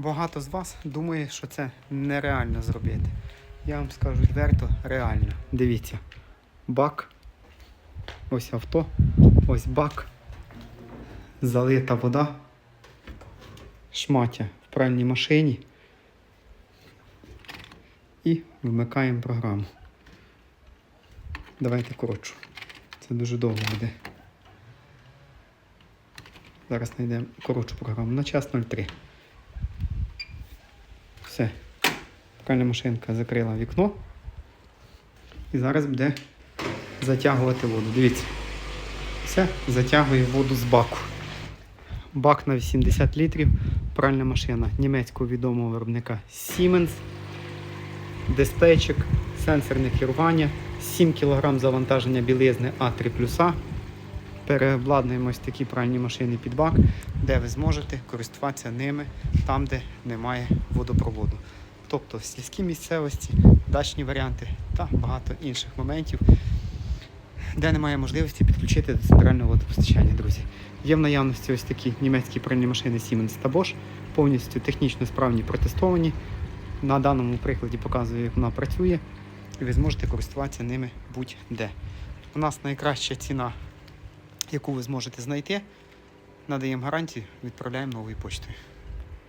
Багато з вас думає, що це нереально зробити. Я вам скажу відверто, реально. Дивіться, бак. Ось авто, ось бак. Залита вода. Шмаття в пральній машині. І вмикаємо програму. Давайте коротшу. Це дуже довго буде. Зараз знайдемо коротшу програму. На час 03. Все. Пральна машинка закрила вікно. І зараз буде затягувати воду. Дивіться. Все, затягує воду з баку. Бак на 80 літрів. Пральна машина німецького відомого виробника Siemens. Дисплейчик, сенсорне керування, 7 кг завантаження білизни А3 Переобладнуємо ось такі пральні машини під бак, де ви зможете користуватися ними там, де немає водопроводу. Тобто в сільській місцевості, дачні варіанти та багато інших моментів, де немає можливості підключити до центрального водопостачання, друзі. Є в наявності ось такі німецькі пральні машини Siemens та Bosch, повністю технічно справні протестовані. На даному прикладі показую, як вона працює, і ви зможете користуватися ними будь-де. У нас найкраща ціна, яку ви зможете знайти. Надаємо гарантію, відправляємо новою поштою.